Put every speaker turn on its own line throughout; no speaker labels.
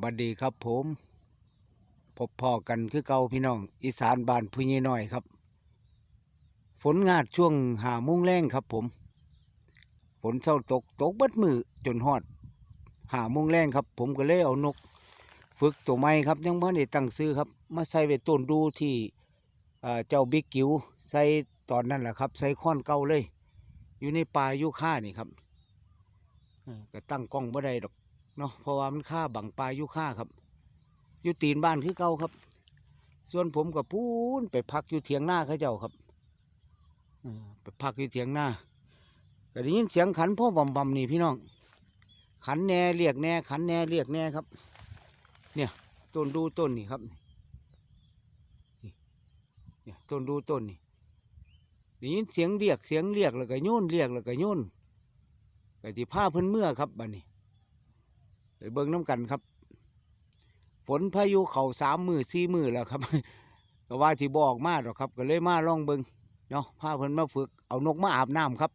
บัดดีครับผมพบพ่อกันคือเก่าพี่น้อง อีสานบ้านพุยน้อยครับ ฝนงาดช่วงหามุ้งแรงครับผม ฝนเศร้าตกตกบัดมือจนฮอด หามุ้งแรงครับ ผมก็เลยเอานก ฝึกตัวใหม่ครับ ยังไม่ได้ตั้งซื้อครับ มาใส่ไว้ต้นดูที่เจ้าบิ๊กกิวใส่ตอนนั้นแหละครับ ใส่ค้อนเก่าเลย อยู่ในป่ายุค่านี่ครับก็ตั้งกล้องบ่ได้ดอก เนาะเพราะว่ามันค่าบังปลายอยู่ค่าครับอยู่ตีนบ้านคือเก่าครับ ส่วนผมกับพูนไปพักอยู่เถียงหน้าเขาเจ้าครับอไปพักอยู่เถียงหน้าก็ได้ยินเสียงขันพ่อบำบำนี่พี่น้อง ขันแน่เรียกแน่ขันแน่เรียกแน่ครับ เนี่ยต้นดูต้นนี่ครับเนี่ยต้นดูต้นนี่ได้ยินเสียงเรียกเสียงเรียกแล้วก็โยนเรียกแล้วก็โยนก็ที่ผ้าเพิ่นเมื่อครับบัดนี้ ไปเบิ่งน้ำกันครับ ฝนพายุเข่าสามมือสี่มือแล้วครับก็ว่าสิบอกมาหรอกครับ ก็เลยมาล่องเบิ่งเนาะพาเพิ่นมาฝึกเอานกมาอาบน้ำครับ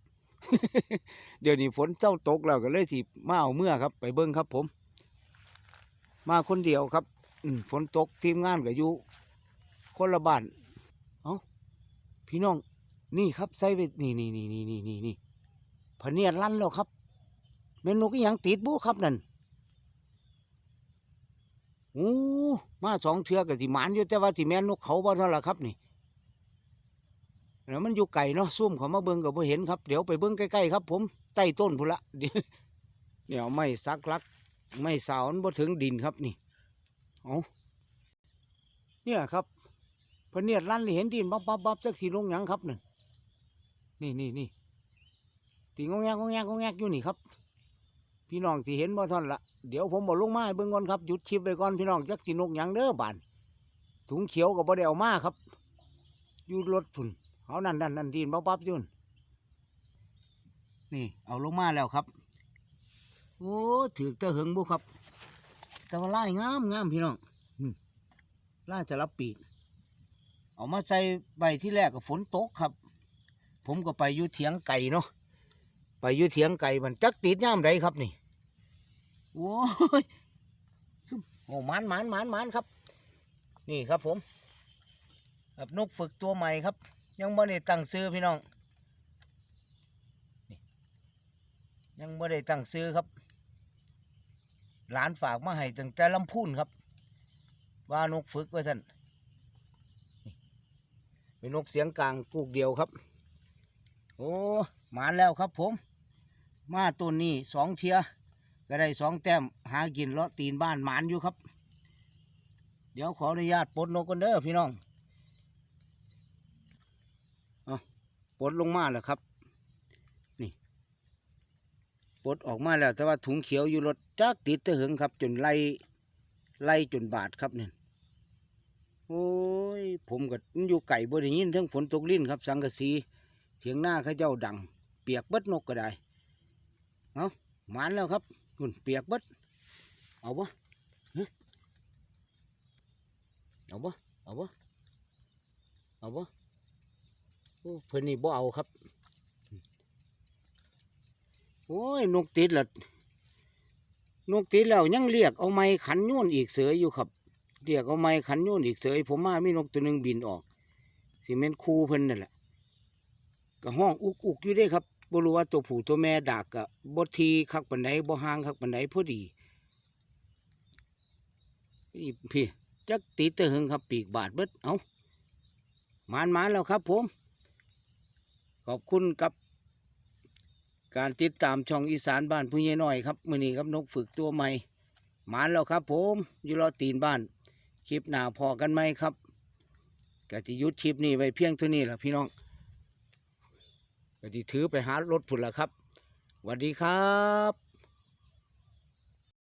เดี๋ยวนี้ฝนเจ้าตกแล้วก็เลยสิมาเอาเมื่อครับ ไปเบิ่งครับ ผม มาคนเดียวครับฝนตกทีมงานก็อยู่คนละบ้านเอาพี่น้อง นี่ครับใส่ไปนี่นี่นี่นี่นี่นี่นี่พเนียดลั่นแล้วครับแม่นนกอหยังติดบุครับนั่น โอ้มาสองเทือกับสิมานอยู่แต่ว่าสิแม่นนกเขาบ่เท่าละครับนี่แล้วมันอยู่ไก่เนาะซุ่มเขามาเบิ่งก็บ่เห็นครับ เดี๋ยวไปเบิ่งใกล้ๆครับ ผมใต้ต้นพุ่นละเดี๋ยวไม่ซักลัก ไม่สาวนบ่ถึงดินครับนี่เอาเนี่ยครับพเนียดลั่นเห็นดินบับบับบับสักสีลงหยังครับนั่นนี่นี่นี่ตีงงแงกงงแงกงงแงกอยู่นี่ครับ พี่น้องที่เห็นบ่ท่อนละเดี๋ยวผมบอกลงมาให้เบิ่งก่อนครับหยุดคลิปไว้ก่อนพี่น้องจักสินกยังเด้อบานถุงเขียวก็บ่ได้เอามาครับอยู่รถพุ่นเอานั่นนั่นนั่นดินปั๊บๆอยุ่นนี่ เอาลงมาแล้วครับ โอ้ถือเตะหึงบุครับ แต่ว่าลายงามงามพี่น้องอืมลาจะรับปีกเอามาใส่ใบที่แรกก็ฝนตกครับ ผมก็ไปยู่เถียงไก่เนาะไปยู่เถียงไก่มันจักติดย่ามใดครับนี่ โอ้ยโอ้หมันหมันหมันหมันครับ นี่ครับผมกับนกฝึกตัวใหม่ครับ ยังไม่ได้ตั้งซื้อพี่น้องยังไม่ได้ตั้งซื้อครับ หลานฝากมาให้ตั้งแต่ลำพูนครับ ว่านกฝึกไว้ท่านเป็นนกเสียงกลางกูกเดียวครับ โอ้หมานแล้วครับผม มาตัวนี้สองเทีย ก็ได้สองแต้มหากินเลาะตีนบ้านหมานอยู่ครับ เดี๋ยวขออนุญาตปลดนกกันเด้อพี่น้องอปลดลงมาแล้วครับ นี่ปลดออกมาแล้ว แต่ว่าถุงเขียวอยู่รถจักติดตะหึงครับ จนไล่ไล่จนบาดครับเนี่ยโอ้ย ผมก็อยู่ไก่บริยินทั้งฝนตกลิ้นครับ สังกะสีเถียงหน้าเขาเจ้าดัง เปียกเบิดนกก็ได้ เอาหมานแล้วครับ หุ่นเปียกเบิดเอาบ่เอาบ่เอาบ่เอาบ่โอ้เพิ่นนี่บ่เอาครับ โอ้ยนกติดละนกติดแล้วยังเรียกเอาไม้ขันโยนอีกเสืออยู่ครับ เรียกเอาไม้ขันโยนอีกเสือผมมามีนกตัวหนึ่งบินออกสิเมนคูเพิ่นนั่นแหละก็ห้องอุกอุกอยู่ด้วยครับ บ่รู้ว่าตัวผู้ตัวแม่ดากกะบ่ทีคักปานใดบ่ห่างคักปานใดพอดีนี่พี่จักติดตะหึงครับปีกบาดเบิดเอามานมาแล้วครับผม ขอบคุณกับ การติดตามช่องอีสานบ้านผู้ใหญ่น้อยครับมื้อนี้ครับนกฝึกตัวใหม่มานแล้วครับ ผมอยู่รอตีนบ้าน คลิปหน้าพอกันไหมครับก็จะยุดคลิปนี้ไว้เพียงเท่านี้แหละพี่น้อง ก็ดีถือไปหารถผุนละครับสวัสดีครับ